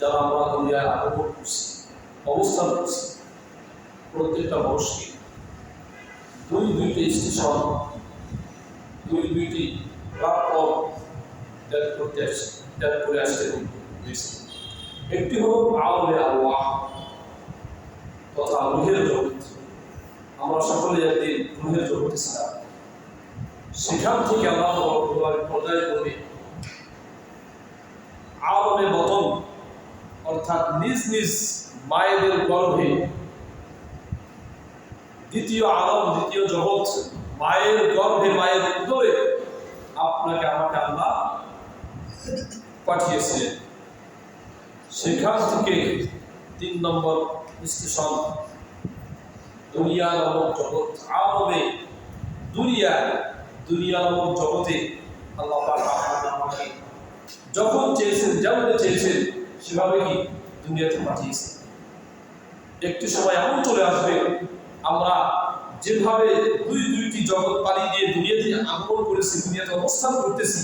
যারা আমরা দুনিয়ায় আগমন করছি, অবস্থান করছি, প্রত্যেকটা মানুষকে দুই দুইটি স্টেশন, দুই দুইটি প্ল্যাটফর্ম ত্যাগ করতে আসছে, ত্যাগ করে আসতে হয়েছে একটি হল আলমে আল্লাহ তথা রুহের জগৎ। আমরা সকলে একদিন রুহের জগতে ছিলাম সেখান থেকে আল্লাহ পর্যায় করে আলমে বতন অর্থাৎ নিজ নিজ মায়েদের গর্ভে দ্বিতীয় আলম, দ্বিতীয় জগৎ, মায়ের গর্ভে, মায়ের উদরে আপনাকে, আমাকে আল্লাহ পাঠিয়েছিলেন। সেখান থেকে তিন নম্বর স্টেশন দুনিয়া নামক জগৎ আলমে, দুনিয়া দুনিয়া নামক জগতে আল্লাহ যখন চেয়েছেন যেমন চেয়েছেন সেভাবে কি দুনিয়াতে পাঠিয়েছেন একটি সময় এমন চলে আসবে, আমরা যেভাবে দুই দুইটি জগৎ পাড়ি দিয়ে দুনিয়াতে আগমন করেছি, দুনিয়াতে অবস্থান করতেছি,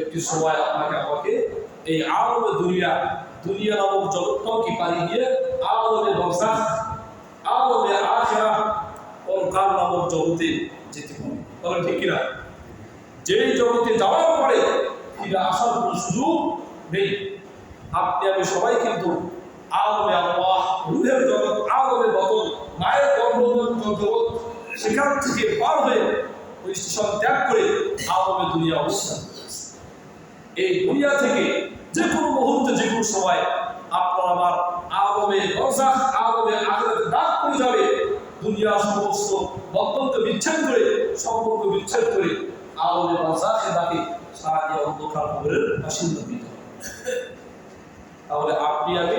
একটি সময় আপনাকে আমাকে এই আলমে দুনিয়া দুনিয়া নামক জগৎটাকে পাড়ি দিয়ে আলমে বংশা আলমে আখেরা পরকাল নামক জগতে যেতে হবে। তবে ঠিক কিনা? যেই জগতে যাওয়ার পরে ফিরে আসার কোনো সুযোগ নেই। আপনি আমি সবাই কিন্তু আলমে আল্লাহ, রুহের জগৎ আলমে বদল মায়ের জগৎ সেখান থেকে পার হয়ে ওই স্টেশন ত্যাগ করে আলমে দুনিয়া অবস্থান এই দুনিয়া থেকে যে কোনো মুহূর্তে, যে কোনো সময় আপনার আমার আলমে বরজাখ আলমে আখেরাতে ডাক করে যাবে। দুনিয়া সমস্ত বন্ধনকে বিচ্ছেদ করে, সম্পর্ক বিচ্ছেদ করে আলমে বরজাখে ডাকে সারা দিয়ে অন্ধকার বাসিন্দা দিতে হবে তাহলে আপনি আমি